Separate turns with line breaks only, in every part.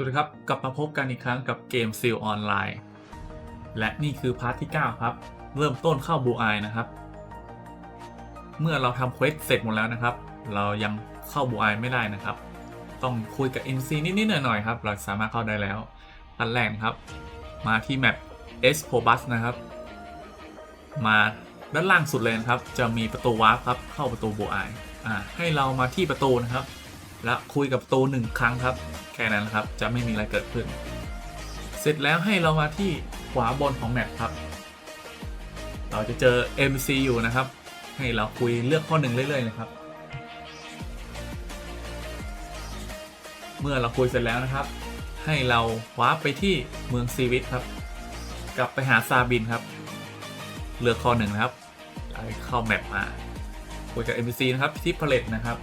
วัสดีครับ กลับมาพบกันอีกครั้งกับเกมซิลออนไลน์ และนี่คือพาร์ทที่ 9 ครับ เริ่มต้นเข้าบูอายนะครับ เมื่อเราทำเควสเสร็จหมดแล้วนะครับ เรายังเข้าบูอายไม่ได้นะครับ ต้องคุยกับ NC นิด ๆ หน่อย ๆ ครับ เราสามารถเข้าได้แล้วขั้นแรกครับ มาที่แมป S p o b u s นะครับ มาด้านล่างสุดเลยนะครับ จะมีประตูวาร์ปครับ เข้าประตูบูอายอ่าให้เรามาที่ประตูนะครับ และคุยกับตูหนึ่งครั้งครับ แค่นั้นนะครับจะไม่มีอะไรเกิดขึ้น เสร็จแล้วให้เรามาที่ขวาบนของแมปครับ เราจะเจอ MC อยู่นะครับ ให้เราคุยเลือกข้อหนึ่งเรื่อยๆเลยครับ เมื่อเราคุยเสร็จแล้วนะครับ ให้เราวาร์ปไปที่เมืองซีวิตครับ กลับไปหาซาบินครับ เลือกข้อหนึ่งนะครับเข้าแมปมาคุยกับ NPC นะครับที่พาเลตนะครับ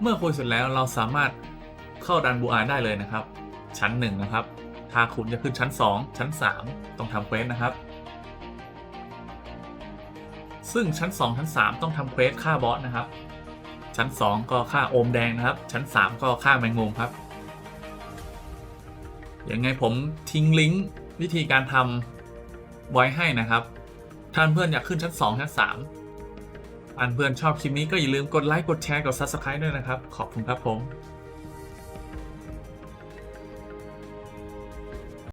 เมื่อคุยเสร็จแล้วเราสามารถเข้าดันบูอาได้เลยนะครับ ชั้น1นะครับ ถ้าคุณจะขึ้นชั้น 2 ชั้น 3 ต้องทำเควสนะครับ ซึ่งชั้น 2 ชั้น 3 ต้องทำเควสฆ่าบอสนะครับ ชั้น 2 ก็ฆ่าโอมแดงนะครับ ชั้น 3 ก็ฆ่าแมงมุมครับยังไงผมทิ้งลิงก์วิธีการทำไว้ให้นะครับ ท่านเพื่อนอยากขึ้นชั้น 2 ชั้น 3 เพื่อนชอบคลิปนี้ก็อย่าลืมกดไลค์กดแชร์กด Subscribe ด้วยนะครับ ขอบคุณครับผม